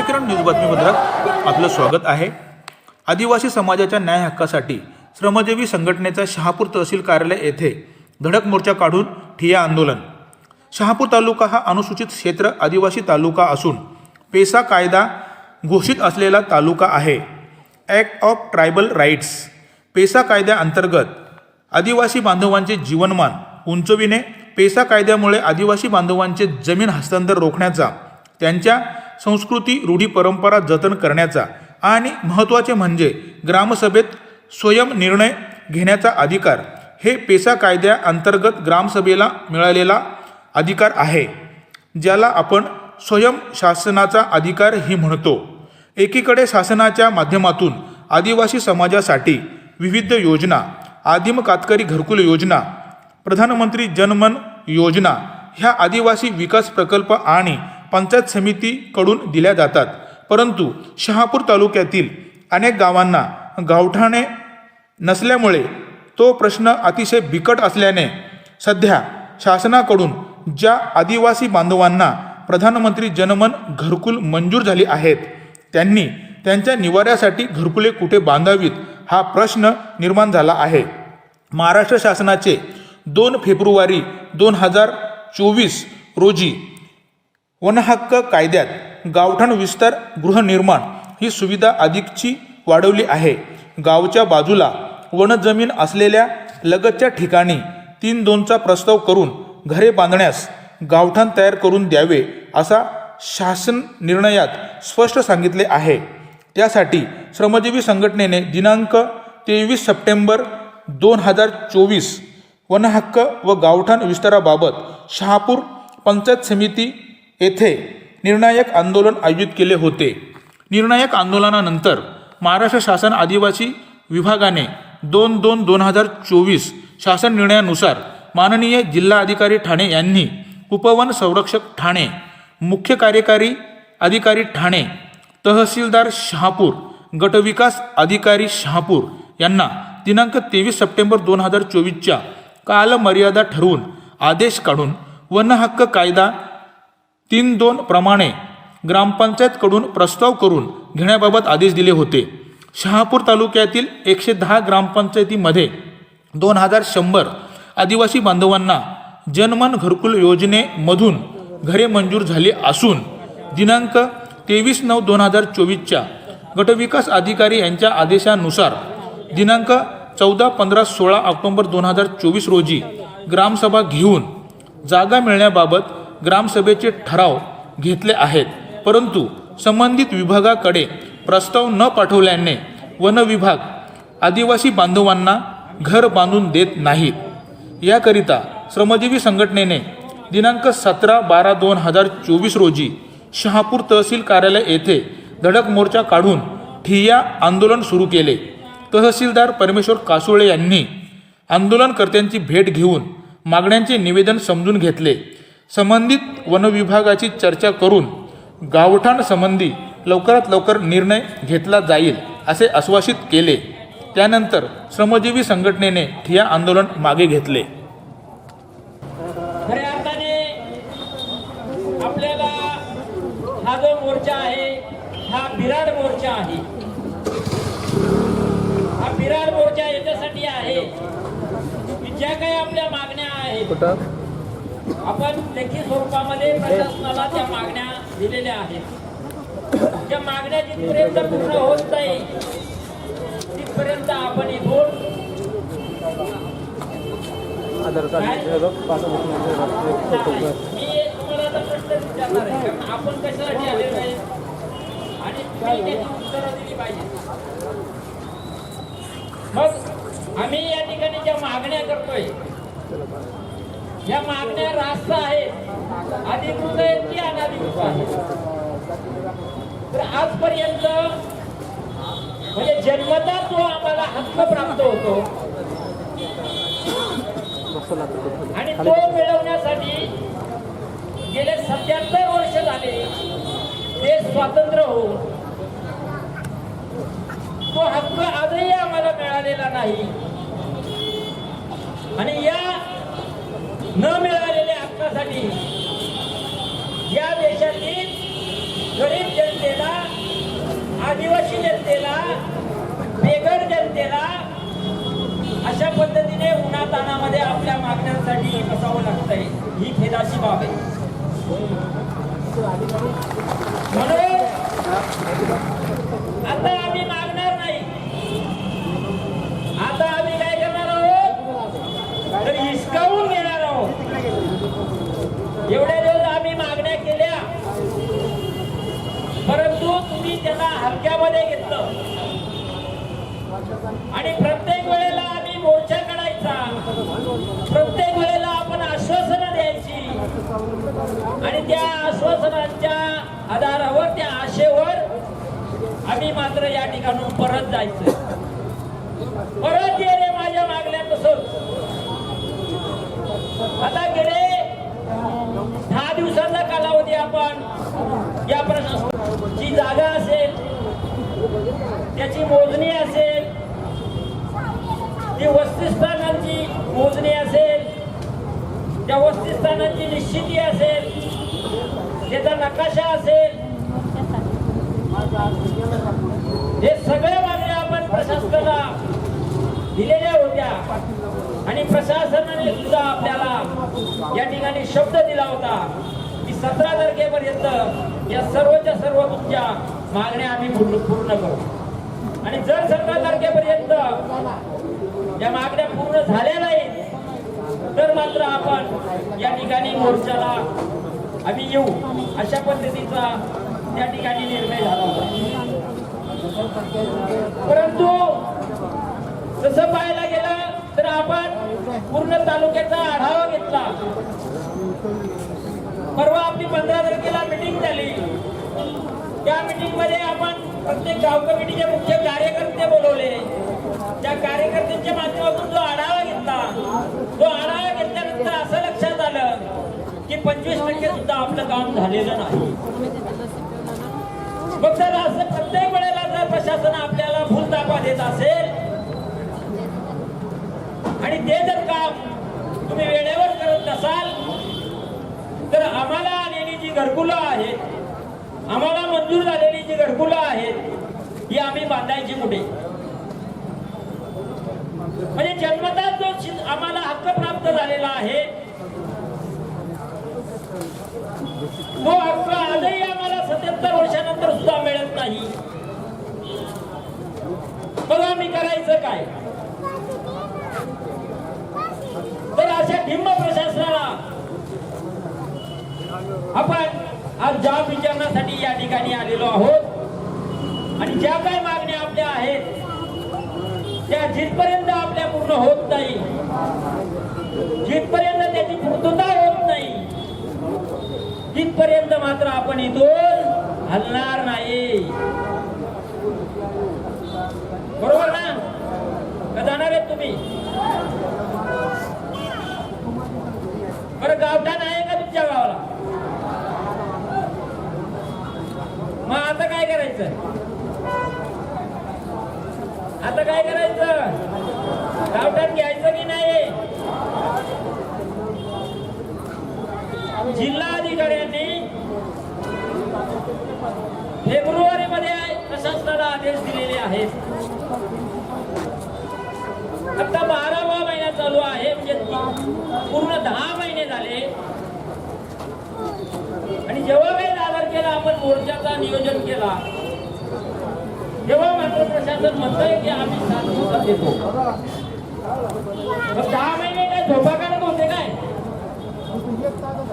Navkiran news बातमीपत्रात आपलं स्वागत आहे. आदिवासी समाजाच्या न्याय हक्कासाठी श्रमजीवी संघटनेचा शहापूर तहसील कार्यालय येथे धडक मोर्चा काढून ठिया आंदोलन. शहापूर तालुका हा अनुसूचित क्षेत्र आदिवासी तालुका असून पेसा कायदा घोषित असलेला तालुका आहे. Act of tribal rights PESA कायद्याअंतर्गत आदिवासी बांधवांचे जीवनमान उंचविणे पेसा कायद्यामुळे आदिवासी बांधवांचे जमीन हस्तांतर रोखण्याचा त्यांच्या संस्कृती रूढी परंपरा जतन करण्याचा आणि महत्त्वाचे म्हणजे ग्रामसभेत स्वयंनिर्णय घेण्याचा अधिकार हे पेसा कायद्याअंतर्गत ग्रामसभेला मिळालेला अधिकार आहे ज्याला आपण स्वयंशासनाचा अधिकार ही म्हणतो. एकीकडे शासनाच्या माध्यमातून आदिवासी समाजासाठी विविध योजना आदिम कातकरी घरकुल योजना प्रधानमंत्री जनमन योजना ह्या आदिवासी विकास प्रकल्प आणि पंचायत समितीकडून दिल्या जातात. परंतु शहापूर तालुक्यातील अनेक गावांना गावठाणे नसल्यामुळे तो प्रश्न अतिशय बिकट असल्याने सध्या शासनाकडून ज्या आदिवासी बांधवांना प्रधानमंत्री जनमन घरकुल मंजूर झाली आहेत त्यांनी त्यांच्या निवाऱ्यासाठी घरकुले कुठे बांधावीत हा प्रश्न निर्माण झाला आहे. महाराष्ट्र शासनाचे दोन फेब्रुवारी दोन हजार चोवीस रोजी वनहक्क कायद्यात गावठाण विस्तार गृहनिर्माण ही सुविधा अधिकची वाढवली आहे. गावच्या बाजूला वनजमीन असलेल्या लगतच्या ठिकाणी तीन दोनचा प्रस्ताव करून घरे बांधण्यास गावठाण तयार करून द्यावे असा शासन निर्णयात स्पष्ट सांगितले आहे. त्यासाठी श्रमजीवी संघटनेने दिनांक तेवीस सप्टेंबर दोन हजार चोवीस वनहक्क व गावठाण विस्ताराबाबत शहापूर पंचायत समिती येथे निर्णायक आंदोलन आयोजित केले होते. निर्णायक आंदोलनानंतर महाराष्ट्र शासन आदिवासी विभागाने दोन दोन दोन हजार चोवीस शासन निर्णयानुसार माननीय जिल्हाधिकारी ठाणे यांनी उपवन संरक्षक ठाणे मुख्य कार्यकारी अधिकारी ठाणे तहसीलदार शहापूर गटविकास अधिकारी शहापूर यांना दिनांक तेवीस सप्टेंबर दोन हजार चोवीसच्या कालमर्यादा ठरवून आदेश काढून वनहक्क कायदा तीन दोन प्रमाणे ग्रामपंचायतकडून प्रस्ताव करून घेण्याबाबत आदेश दिले होते. शहापूर तालुक्यातील एकशे दहा ग्रामपंचायतीमध्ये दोन हजार शंभर आदिवासी बांधवांना जनमन घरकुल योजनेमधून घरे मंजूर झाली असून दिनांक तेवीस नऊ दोन हजार चोवीसच्या गटविकास अधिकारी यांच्या आदेशानुसार दिनांक चौदा पंधरा सोळा ऑक्टोंबर दोन हजार चोवीस रोजी ग्रामसभा घेऊन जागा मिळण्याबाबत ग्रामसभेचे ठराव घेतले आहेत. परंतु संबंधित विभागाकडे प्रस्ताव न पाठवल्याने वन विभाग आदिवासी बांधवांना घर बांधून देत नाहीत याकरिता श्रमजीवी संघटनेने दिनांक सतरा बारा दोन हजार चोवीस रोजी शहापूर तहसील कार्यालय येथे धडक मोर्चा काढून ठिय्या आंदोलन सुरू केले. तहसीलदार परमेश्वर कासोळे यांनी आंदोलनकर्त्यांची भेट घेऊन मागण्यांचे निवेदन समजून घेतले. संबंधित वनविभागाची चर्चा करून गावठाणसंबंधी लवकरात लवकर निर्णय घेतला जाईल असे आश्वासित केले. त्यानंतर श्रमजीवी संघटनेने ठिया आंदोलन मागे घेतले. खऱ्या अर्थाने आपल्याला हा जो मोर्चा आहे हा बिराड मोर्चा आहे. हा बिराड मोर्चा याच्यासाठी आहे की ज्या काही आपल्या मागण्या आहेत आपण लेखी स्वरूपामध्ये प्रशासनाला त्या मागण्या दिलेल्या आहेत. त्या मागण्या जिथपर्यंत पूर्ण होत नाही तिथपर्यंत आपण इथून मी तुम्हाला आता प्रश्न विचारणार आहे कारण आपण कशासाठी आलेलो आहे? आणि तुम्ही उत्तरं दिली पाहिजे. मग आम्ही या ठिकाणी ज्या मागण्या करतोय या मागण्या रास्त आहेत अधिकृत आहेत की अनाधिकृत आहेत तर आजपर्यंत म्हणजे जन्मता तो आम्हाला हक्क प्राप्त होतो. आणि तो मिळवण्यासाठी गेले सत्याहत्तर वर्ष झाले ते स्वातंत्र्य होऊन तो हक्क आजही आम्हाला मिळालेला नाही. आणि या न मिळालेल्या हक्कासाठी या देशातील गरीब जनतेला आदिवासी जनतेला बेघर जनतेला अशा पद्धतीने उन्हातानामध्ये आपल्या मागण्यांसाठी बसावं लागतंय. ही खेदाची बाब आहे. म्हणून आता आम्ही मागणार नाही आता आम्ही काय करणार आहोत तर हिसकावून घेणार आहोत एवढ्या दिवस आम्ही मागण्या केल्या परंतु तुम्ही त्याला हलक्यामध्ये घेतलं आणि प्रत्येक वेळेला आम्ही मोर्चा काढायचा प्रत्येक वेळेला आपण आश्वासनं द्यायची आणि त्या आश्वासनांच्या आधारावर त्या आशेवर आम्ही मात्र या ठिकाणून परत जायचं परत गेले माझ्या मागल्या तसं आता गेले दहा दिवसाचा कालावधी आपण या प्रशासनाची जागा असेल त्याची मोजणी असेल ती वस्तीस्थानांची मोजणी असेल त्या वस्तीस्थानांची निश्चिती असेल त्याचा नकाशा असेल हे सगळ्या मागण्या आपण प्रशासनाला दिलेल्या होत्या. आणि प्रशासनाने सुद्धा आपल्याला या ठिकाणी शब्द दिला होता की सतरा तारखेपर्यंत या सर्वच्या सर्व तुमच्या मागण्या आम्ही पूर्ण करू. आणि जर सतरा तारखेपर्यंत या मागण्या पूर्ण झाल्या नाहीत तर मात्र आपण या ठिकाणी मोर्चाला आम्ही येऊ अशा पद्धतीचा त्या ठिकाणी निर्णय झाला होता. परंतु तसं पाहायला गेलं तर आपण पूर्ण तालुक्याचा आढावा घेतला. परवा आपली पंधरा तारखेला मिटिंग झाली. त्या मिटिंगमध्ये आपण प्रत्येक गाव कमिटीचे मुख्य कार्यकर्ते बोलवले. त्या कार्यकर्त्यांच्या माध्यमातून जो आढावा घेतला तो आढावा घेतल्यानंतर असं लक्षात आलं की पंचवीस टक्के सुद्धा आपलं काम झालेलं नाही. मग जर असं प्रत्येक वेळेला जर प्रशासन आपल्याला भूल दाखवा देत असेल आणि ते जर काम तुम्ही वेळेवर करत नसाल तर आम्हाला आलेली जी घरकुलं आहेत आम्हाला मंजूर झालेली जी घरकुलं आहेत ही आम्ही बांधायची कुठे? म्हणजे जन्मताच जो आम्हाला हक्क प्राप्त झालेला आहे तो हक्क आजही आम्हाला सत्याहत्तर वर्षानंतर सुद्धा मिळत नाही. बघा आम्ही करायचं काय तर अशा ढिंब प्रशासनाला आपण आज जॉब विचारण्यासाठी या ठिकाणी आलेलो आहोत. आणि ज्या काही मागण्या आपल्या आहेत त्या जिथपर्यंत आपल्या पूर्ण होत नाही जिथपर्यंत त्याची पूर्तता होत नाही तिथपर्यंत मात्र आपण इथून हलणार नाही. बरोबर ना? का जाणार आहेत तुम्ही बरं गावठाण आहे का तुमच्या गावाला मग आता काय करायचं आता काय करायचं गावठाण घ्यायचं की नाही? जिल्हा अधिकाऱ्यांनी फेब्रुवारी मध्ये प्रशासनाला आदेश दिलेले आहेत. आता बारावा महिना चालू आहे म्हणजे पूर्ण दहा महिने झाले. आणि जेव्हा वेळ दादर केला आपण मोर्चाचा नियोजन केला. तेव्हा मात्र प्रशासन म्हणतंय की आम्ही साथ देतो दहा महिने काय झोपा काढत होते काय?